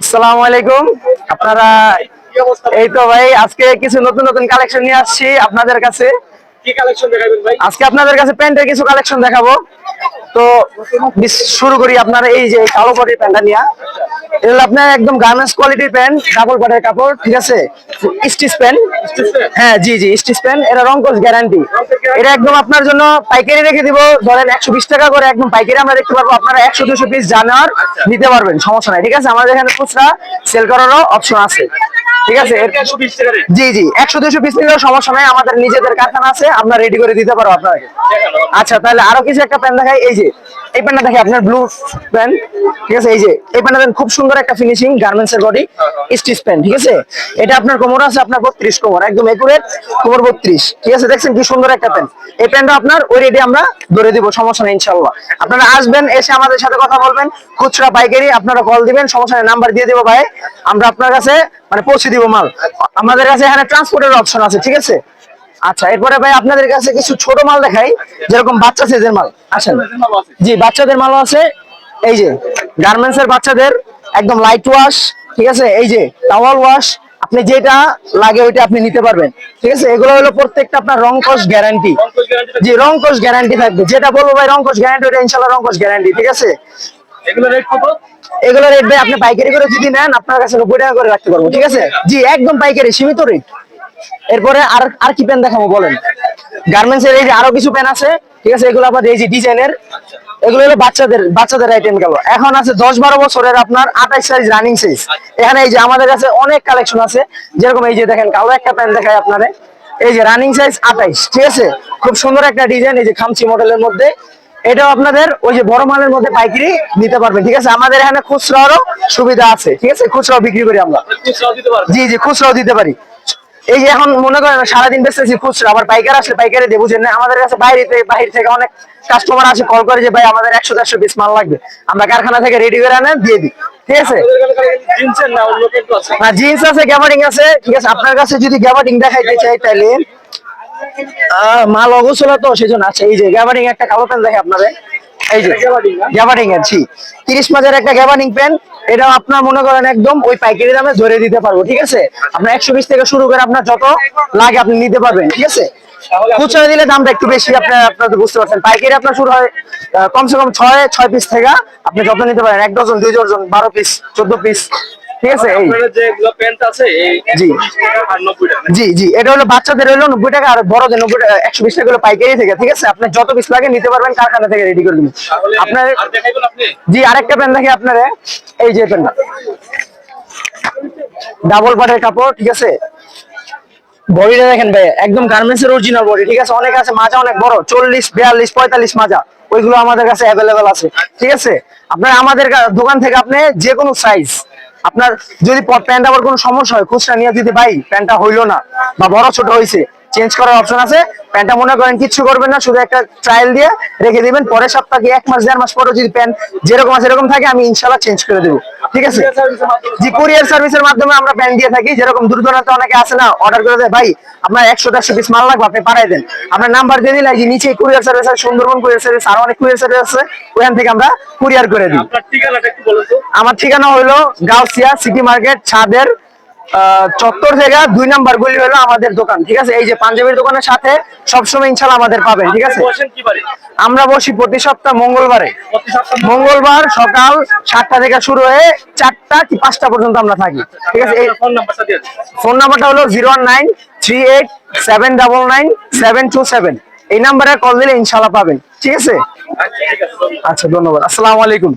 আসসালামু আলাইকুম। আপনারা এই তো ভাই আজকে কিছু নতুন নতুন কালেকশন নিয়ে আসছি আপনাদের কাছে। কি কালেকশন দেখাবেন ভাই? আজকে আপনাদের কাছে প্যান্টের কিছু কালেকশন দেখাবো। তো শুরু করি আপনারা এই যে কালো বডির প্যান্টটা নিয়ে। এটা আপনার একদম গার্মেন্টস কোয়ালিটির প্যান্ট ডাবল কাপড় ঠিক আছে? Stitch pant. হ্যাঁ জি জি স্টিচ প্যান্ট। এটা রং রংকস গ্যারান্টি এটা একদম আপনার জন্য পাইকারি রেখে দিব। ধরেন একশো বিশ টাকা করে একদম পাইকারি আমরা দেখতে পারব। আপনারা একশো দুশো পিস জানার নিতে পারবেন সমস্যা নাই ঠিক আছে? আমাদের এখানে খুচরা সেল করারও অপশন আছে। ঠিক আছে? জি জি। একশো দুশো পিস নিলেও সমস্যা নাই আমাদের নিজেদের কারখানা আছে আমরা রেডি করে দিতে পারব আপনাকে। আচ্ছা তাহলে আরও কিছু একটা প্যান্ট দেখাই। এই যে এই প্যান্টটা দেখে আপনার ব্লু প্যান্ট ঠিক আছে? এই যে এই প্যান্টটা খুব সুন্দর একটা ফিনিশিং গার্মেন্টস এর বডি স্টিচ প্যান্ট ঠিক আছে? এটা আপনার কোমর আছে আপনার বত্রিশ কোমর একদম একুরেট কোমর বত্রিশ ঠিক আছে? দেখছেন কি সুন্দর একটা প্যান্ট এই প্যান্টটা আপনার ওই রেডি আমরা ধরে দিব সমস্যা নেই ইনশাল্লাহ আপনারা আসবেন এসে আমাদের সাথে কথা বলবেন খুচরা পাইকারি আপনারা কল দিবেন সমস্যা নেই নাম্বার দিয়ে দিব ভাই। আমরা আপনার কাছে মানে পৌঁছে দিব মাল। আমাদের কাছে এখানে ট্রান্সপোর্টের অপশন আছে ঠিক আছে? আচ্ছা এরপরে ভাই আপনাদের কাছে কিছু ছোট মাল দেখাই যেরকম বাচ্চা সাইজের মাল। আসেন। জি বাচ্চাদের মালও আছে। এই যে গার্মেন্টস এর বাচ্চাদের একদম লাইট ওয়াশ ঠিক আছে? এই যে টাওয়াল ওয়াশ আপনি যেটা লাগে ওইটা আপনি নিতে পারবেন ঠিক আছে? এগুলো হলো প্রত্যেকটা আপনার রং কস গ্যারান্টি জি রং কস গ্যারান্টি থাকবে। যেটা বলব ভাই রং কস গ্যারান্টি ওটা ইনশাআল্লাহ রং কস গ্যারান্টি ঠিক আছে? এগুলো রেট ভাই, আপনি পাইকারি করে যদি নেন, আপনার কাছে নব্বই টাকা করে রাখতে পারব, ঠিক আছে? জি, একদম পাইকারি, সীমিত রেট এরপরে আর আর কি প্যান দেখাবো, বলেন? গার্মেন্টস এর এই যে আরও কিছু প্যান আছে, ঠিক আছে? এগুলো এই যে ডিজাইনের এগুলো হলো বাচ্চাদের বাচ্চাদের আইটেম গেল। এখন আছে দশ বারো বছরের আপনার আঠাশ সাইজ রানিং সাইজ এখানে এই যে আমাদের কাছে অনেক কালেকশন আছে। যেরকম এই যে দেখেন, কালো একটা প্যান দেখায় আপনারে এই যে রানিং সাইজ আঠাইশ ঠিক আছে? খুব সুন্দর একটা ডিজাইন এই যে খামচি মডেলের মধ্যে। এটাও আপনাদের ওই যে বড় মালের মধ্যে পাইকারি নিতে পারবেন ঠিক আছে? আমাদের এখানে খুচরারও সুবিধা আছে ঠিক আছে? খুচরাও বিক্রি করি আমরা। খুচরাও দিতে পারবেন। জি জি খুচরাও দিতে পারি। এই যে এখন মনে করেন সারাদিন বেচতেছি খুচরা আবার পাইকার আসলে পাইকারি দিয়ে বুঝেন না আমাদের কাছে বাইরে থেকে বাইরে থেকে অনেক কাস্টমার আসে কল করে যে ভাই আমাদের একশো দেড়শো পিস মাল লাগবে। আমরা কারখানা থেকে রেডি করে আনে দিয়ে দিই ঠিক আছে? না জিন্স আছে গ্যাবারিং আছে ঠিক আছে? আপনার কাছে যদি গ্যাবারিং দেখাইতে চাই তাহলে মাল অগোছলা তো সেই জন্য আছে। এই যে গ্যাবারিং একটা কালো প্যান্ট দেখে আপনাদের। এই যে গ্যাবারিং এর জি তিরিশ মাসের একটা গ্যাবারিং প্যান্ট এটা আপনার মনে করেন একদম ওই পাইকারি দামে ধরে দিতে পারব ঠিক আছে? আপনার একশো বিশ থেকে শুরু করে আপনার যত লাগে আপনি নিতে পারবেন ঠিক আছে? খুচরা দিলে দামটা একটু বেশি আপনার আপনার বুঝতে পারছেন। পাইকারি আপনার শুরু হয় কমসে কম ছয় ছয় পিস থেকে আপনি যত নিতে পারেন এক ডজন দুই ডজন বারো পিস চোদ্দ পিস ঠিক আছে এই। জি। 120 টাকা আর 90 টাকা। জি জি এটা হলো বাচ্চাদের হলো নব্বই টাকা আর বড়দের নব্বই টাকা একশো বিশ টাকা হলো পাইকারি থেকে ঠিক আছে? আপনার যত পিস লাগে নিতে পারবেন কারখানা থেকে রেডি করে দিন আপনার জি আরেকটা প্যান্ট দেখি আপনার। এই যে প্যান্টটা ডাবল পাটের কাপড় ঠিক আছে? বডিটা দেখেন ভাই একদম গার্মেন্টস এর অরিজিনাল বডি ঠিক আছে? অনেক আছে মাজা অনেক বড় চল্লিশ বিয়াল্লিশ পঁয়তাল্লিশ মাজা। ওইগুলো আমাদের কাছে অ্যাভেলেবেল আছে ঠিক আছে? আপনার আমাদের দোকান থেকে আপনি যে কোনো সাইজ আপনার যদি প্যান্ট আবার কোনো সমস্যা হয়, খুচরা নিয়ে দিতে ভাই, প্যান্টটা হইল না বা বড় ছোট হয়েছে চেঞ্জ করার অপশন আছে। প্যান্টটা মনে করেন কিচ্ছু করবেন না, শুধু একটা ট্রায়াল দিয়ে রেখে দিবেন। পরের সপ্তাহে এক মাস, দেড় মাস পরে যদি প্যান্ট যেরকম আছে, এরকম থাকে, আমি ইনশাল্লাহ চেঞ্জ করে দেবো। ঠিক আছে? জি কুরিয়ার সার্ভিসের মাধ্যমে আমরা প্যান্ট দিয়ে থাকি। যেরকম অনেকে আসে না অর্ডার করে দেয় ভাই আপনার একশো দেড়শো পিস মাল লাগবে আপনি পাঠাই দেন। আপনার নাম্বার দিয়ে দিলে যে নিচে কুরিয়ার সার্ভিস আছে সুন্দরবন কুরিয়ার সার্ভিস আরও অনেক কুরিয়ার সার্ভিস আছে ওখান থেকে আমরা কুরিয়ার করে দিই। আমার ঠিকানা হলো গাউসিয়া সিটি মার্কেট ছাদের চত্বর থেকে দুই নাম্বার গুলি হলো আমাদের দোকান ঠিক আছে? এই যে পাঞ্জাবির দোকানের সাথে সবসময় ইনশাল্লাহ আমাদের পাবেন ঠিক আছে? আমরা বসি প্রতি সপ্তাহ মঙ্গলবারে। মঙ্গলবার? সকাল সাতটা থেকে শুরু হয়ে চারটা কি পাঁচটা পর্যন্ত আমরা থাকি ঠিক আছে? এই ফোন নাম্বারটা হলো zero one nine three eight seven double nine seven two seven. এই নাম্বারে কল দিলে ইনশাল্লাহ পাবেন ঠিক আছে? আচ্ছা। আচ্ছা ধন্যবাদ। আসসালামু আলাইকুম।